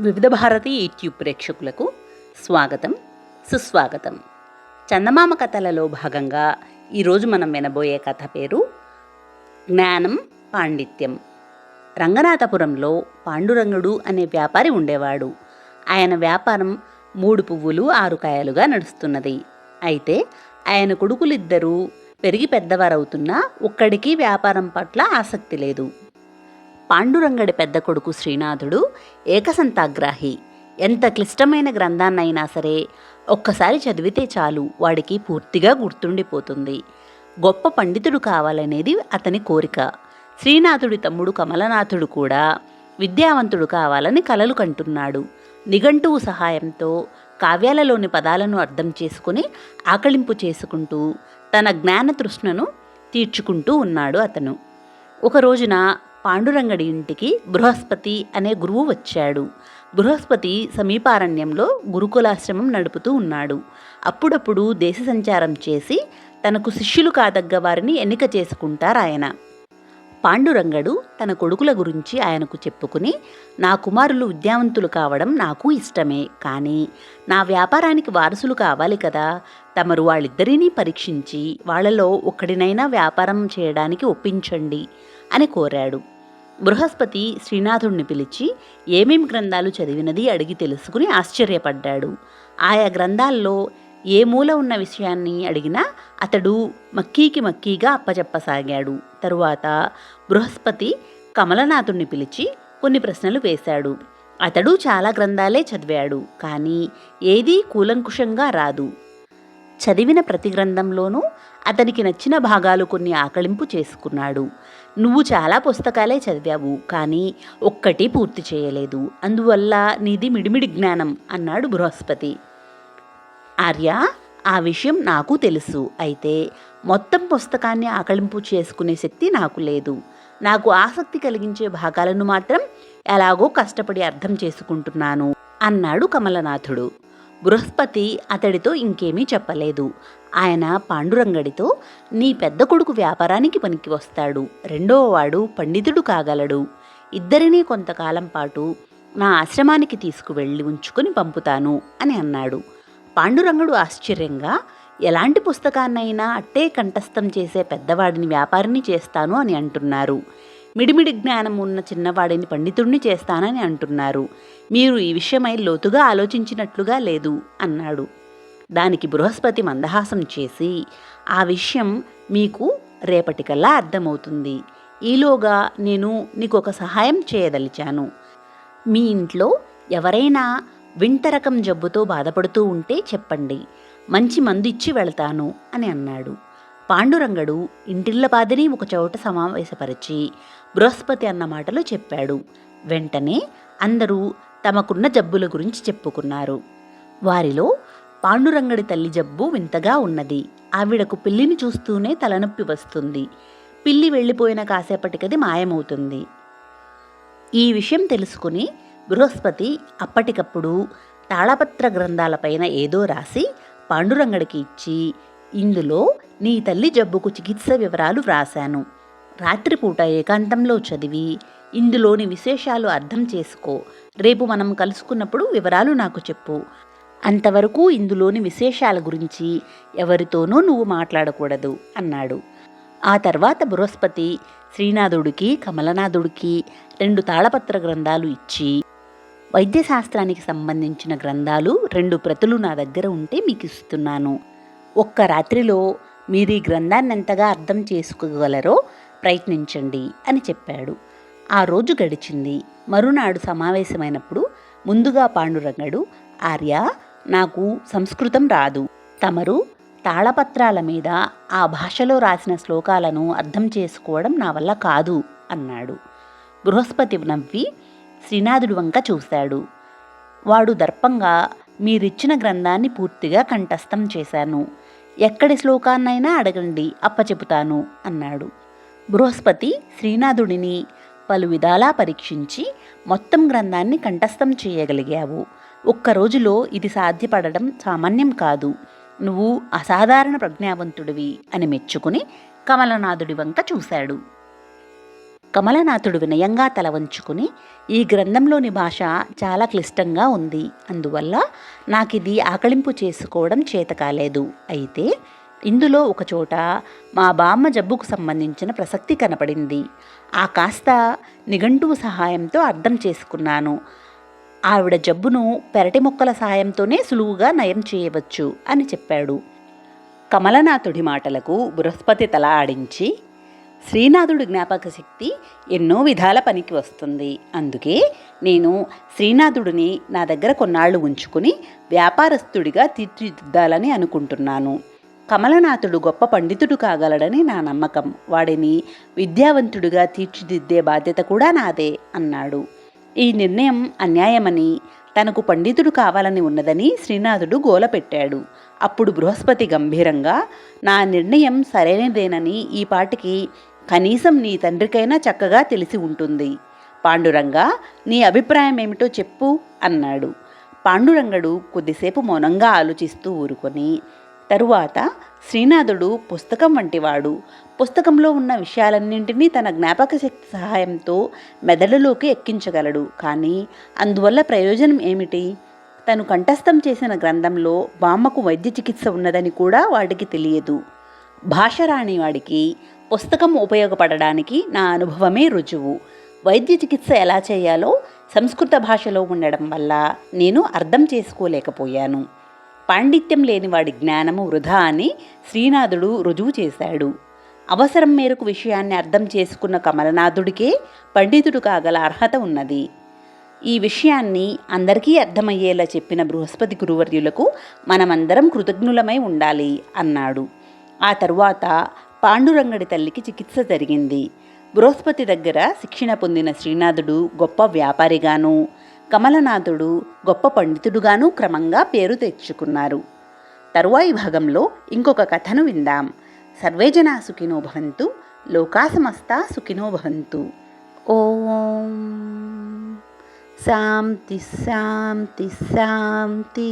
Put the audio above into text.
వివిధ భారతి యూట్యూబ్ ప్రేక్షకులకు స్వాగతం సుస్వాగతం. చందమామ కథలలో భాగంగా ఈరోజు మనం వినబోయే కథ పేరు జ్ఞానం పాండిత్యం. రంగనాథపురంలో పాండురంగుడు అనే వ్యాపారి ఉండేవాడు. ఆయన వ్యాపారం మూడు పువ్వులు ఆరు కాయలుగా నడుస్తున్నది. అయితే ఆయన కొడుకులిద్దరూ పెరిగి పెద్దవారవుతున్నా ఒక్కడికి వ్యాపారం పట్ల ఆసక్తి లేదు. పాండురంగడి పెద్ద కొడుకు శ్రీనాథుడు ఏకసంతాగ్రాహి. ఎంత క్లిష్టమైన గ్రంథాన్నైనా సరే ఒక్కసారి చదివితే చాలు వాడికి పూర్తిగా గుర్తుండిపోతుంది. గొప్ప పండితుడు కావాలనేది అతని కోరిక. శ్రీనాథుడి తమ్ముడు కమలనాథుడు కూడా విద్యావంతుడు కావాలని కలలు కంటున్నాడు. నిఘంటువు సహాయంతో కావ్యాలలోని పదాలను అర్థం చేసుకుని ఆకళింపు చేసుకుంటూ తన జ్ఞాన తృష్ణను తీర్చుకుంటూ ఉన్నాడు అతను. ఒక రోజున పాండురంగడి ఇంటికి బృహస్పతి అనే గురువు వచ్చాడు. బృహస్పతి సమీపారణ్యంలో గురుకులాశ్రమం నడుపుతూ ఉన్నాడు. అప్పుడప్పుడు దేశ సంచారం చేసి తనకు శిష్యులు కాదగ్గ వారిని ఎన్నిక చేసుకుంటారాయన పాండురంగడు తన కొడుకుల గురించి ఆయనకు చెప్పుకుని నా కుమారులు విద్యావంతులు కావడం నాకు ఇష్టమే కానీ నా వ్యాపారానికి వారసులు కావాలి కదా. తమరు వాళ్ళిద్దరినీ పరీక్షించి వాళ్ళలో ఒక్కడినైనా వ్యాపారం చేయడానికి ఒప్పించండి అని కోరాడు. బృహస్పతి శ్రీనాథుణ్ణి పిలిచి ఏమేం గ్రంథాలు చదివినది అడిగి తెలుసుకుని ఆశ్చర్యపడ్డాడు. ఆయా గ్రంథాల్లో ఏ మూల ఉన్న విషయాన్ని అడిగినా అతడు మక్కీకి మక్కీగా అప్పచెప్పసాగాడు తరువాత బృహస్పతి కమలనాథుణ్ణి పిలిచి కొన్ని ప్రశ్నలు వేశాడు. అతడు చాలా గ్రంథాలే చదివాడు కానీ ఏదీ కూలంకుషంగా రాదు. చదివిన ప్రతి గ్రంథంలోనూ అతనికి నచ్చిన భాగాలు కొన్ని ఆకళింపు చేసుకున్నాడు. నువ్వు చాలా పుస్తకాలే చదివావు కానీ ఒక్కటి పూర్తి చేయలేదు. అందువల్ల నీది మిడిమిడి జ్ఞానం అన్నాడు బృహస్పతి. ఆర్య ఆ విషయం నాకు తెలుసు. అయితే మొత్తం పుస్తకాన్ని ఆకళింపు చేసుకునే శక్తి నాకు లేదు. నాకు ఆసక్తి కలిగించే భాగాలను మాత్రం ఎలాగో కష్టపడి అర్థం చేసుకుంటున్నాను అన్నాడు కమలనాథుడు. బృహస్పతి అతడితో ఇంకేమీ చెప్పలేదు. ఆయన పాండురంగడితో నీ పెద్ద కొడుకు వ్యాపారానికి పనికి వస్తాడు. రెండవ వాడు పండితుడు కాగలడు. ఇద్దరినీ కొంతకాలం పాటు నా ఆశ్రమానికి తీసుకువెళ్ళి ఉంచుకొని పంపుతాను అని అన్నాడు. పాండురంగడు ఆశ్చర్యంగా ఎలాంటి పుస్తకాన్నైనా అట్టే కంఠస్థం చేసే పెద్దవాడిని వ్యాపారిని చేస్తాను అని అంటున్నారు. మిడిమిడి జ్ఞానం ఉన్న చిన్నవాడిని పండితుణ్ణి చేస్తానని అంటున్నారు. మీరు ఈ విషయమై లోతుగా ఆలోచించినట్లుగా లేదు అన్నాడు. దానికి బృహస్పతి మందహాసం చేసి ఆ విషయం మీకు రేపటికల్లా అర్థమవుతుంది. ఈలోగా నేను నీకు ఒక సహాయం చేయదలిచాను. మీ ఇంట్లో ఎవరైనా వింటరకం జబ్బుతో బాధపడుతూ ఉంటే చెప్పండి. మంచి మందు ఇచ్చి వెళతాను అని అన్నాడు. పాండురంగడు ఇంటిల్లపాదిని ఒక చోట సమావేశపరిచి బృహస్పతి అన్న మాటలు చెప్పాడు. వెంటనే అందరూ తమకున్న జబ్బుల గురించి చెప్పుకున్నారు. వారిలో పాండురంగడి తల్లి జబ్బు వింతగా ఉన్నది. ఆవిడకు పిల్లిని చూస్తూనే తలనొప్పి వస్తుంది. పిల్లి వెళ్ళిపోయిన కాసేపటికది మాయమవుతుంది. ఈ విషయం తెలుసుకుని బృహస్పతి అప్పటికప్పుడు తాళపత్ర గ్రంథాలపైన ఏదో రాసి పాండురంగడికి ఇచ్చి ఇందులో నీ తల్లి జబ్బుకు చికిత్స వివరాలు వ్రాశాను. రాత్రిపూట ఏకాంతంలో చదివి ఇందులోని విశేషాలు అర్థం చేసుకో. రేపు మనం కలుసుకున్నప్పుడు వివరాలు నాకు చెప్పు. అంతవరకు ఇందులోని విశేషాల గురించి ఎవరితోనూ నువ్వు మాట్లాడకూడదు అన్నాడు. ఆ తర్వాత బృహస్పతి శ్రీనాథుడికి కమలనాథుడికి రెండు తాళపత్ర గ్రంథాలు ఇచ్చి వైద్యశాస్త్రానికి సంబంధించిన గ్రంథాలు రెండు ప్రతులు నా దగ్గర ఉంటే మీకు ఇస్తున్నాను. ఒక్క రాత్రిలో మీరు ఈ గ్రంథాన్ని ఎంతగా అర్థం చేసుకోగలరో ప్రయత్నించండి అని చెప్పాడు. ఆ రోజు గడిచింది. మరునాడు సమావేశమైనప్పుడు ముందుగా పాండురంగడు ఆర్య నాకు సంస్కృతం రాదు. తమరు తాళపత్రాల మీద ఆ భాషలో రాసిన శ్లోకాలను అర్థం చేసుకోవడం నా వల్ల కాదు అన్నాడు. బృహస్పతి నవ్వి శ్రీనాథుడి వంక చూశాడు. వాడు దర్పంగా మీరిచ్చిన గ్రంథాన్ని పూర్తిగా కంఠస్థం చేశాను. ఎక్కడి శ్లోకాన్నైనా అడగండి అప్పచెపుతాను అన్నాడు. బృహస్పతి శ్రీనాథుడిని పలు విధాలా పరీక్షించి మొత్తం గ్రంథాన్ని కంఠస్థం చేయగలిగావు. ఒక్క రోజులో ఇది సాధ్యపడడం సామాన్యం కాదు. నువ్వు అసాధారణ ప్రజ్ఞావంతుడివి అని మెచ్చుకుని కమలనాథుడి వంక చూశాడు. కమలనాథుడు వినయంగా తల వంచుకుని ఈ గ్రంథంలోని భాష చాలా క్లిష్టంగా ఉంది. అందువల్ల నాకు ఇది ఆకలింపు చేసుకోవడం చేత కాలేదు. అయితే ఇందులో ఒకచోట మా బామ్మ జబ్బుకు సంబంధించిన ప్రసక్తి కనపడింది. ఆ కాస్త నిఘంటువు సహాయంతో అర్థం చేసుకున్నాను. ఆవిడ జబ్బును పెరటి మొక్కల సహాయంతోనే సులువుగా నయం చేయవచ్చు అని చెప్పాడు. కమలనాథుడి మాటలకు బృహస్పతి తల ఆడించి శ్రీనాథుడి జ్ఞాపక శక్తి ఎన్నో విధాల పనికి వస్తుంది. అందుకే నేను శ్రీనాథుడిని నా దగ్గర కొన్నాళ్ళు ఉంచుకుని వ్యాపారస్తుడిగా తీర్చిదిద్దాలని అనుకుంటున్నాను. కమలనాథుడు గొప్ప పండితుడు కాగలడని నా నమ్మకం. వాడిని విద్యావంతుడిగా తీర్చిదిద్దే బాధ్యత కూడా నాదే అన్నాడు. ఈ నిర్ణయం అన్యాయమని తనకు పండితుడు కావాలని ఉన్నదని శ్రీనాథుడు గోల పెట్టాడు. అప్పుడు బృహస్పతి గంభీరంగా నా నిర్ణయం సరైనదేనని ఈ పాటికి కనీసం నీ తండ్రికైనా చక్కగా తెలిసి ఉంటుంది. పాండురంగా నీ అభిప్రాయం ఏమిటో చెప్పు అన్నాడు. పాండురంగడు కొద్దిసేపు మౌనంగా ఆలోచిస్తూ ఊరుకొని తరువాత శ్రీనాథుడు పుస్తకం వంటివాడు. పుస్తకంలో ఉన్న విషయాలన్నింటినీ తన జ్ఞాపక శక్తి సహాయంతో మెదడులోకి ఎక్కించగలడు. కానీ అందువల్ల ప్రయోజనం ఏమిటి? తను కంఠస్థం చేసిన గ్రంథంలో బామ్మకు వైద్య చికిత్స ఉన్నదని కూడా వాడికి తెలియదు. భాష రాని వాడికి పుస్తకం ఉపయోగపడడానికి నా అనుభవమే రుజువు. వైద్య చికిత్స ఎలా చేయాలో సంస్కృత భాషలో ఉండడం వల్ల నేను అర్థం చేసుకోలేకపోయాను. పాండిత్యం లేనివాడి జ్ఞానము వృధా అని శ్రీనాథుడు రుజువు చేశాడు. అవసరం మేరకు విషయాన్ని అర్థం చేసుకున్న కమలనాథుడికే పండితుడు కాగల అర్హత ఉన్నది. ఈ విషయాన్ని అందరికీ అర్థమయ్యేలా చెప్పిన బృహస్పతి గురువర్యులకు మనమందరం కృతజ్ఞులమై ఉండాలి అన్నాడు. ఆ తరువాత పాండురంగడి తల్లికి చికిత్స జరిగింది. బృహస్పతి దగ్గర శిక్షణ పొందిన శ్రీనాథుడు గొప్ప వ్యాపారిగాను కమలనాథుడు గొప్ప పండితుడుగాను క్రమంగా పేరు తెచ్చుకున్నారు. తరువాయి భాగంలో ఇంకొక కథను విందాం. సర్వేజనా సుఖినో భవంతు లోకాసమస్త సుఖినో భవంతు. ఓం శాంతి శాంతి శాంతి.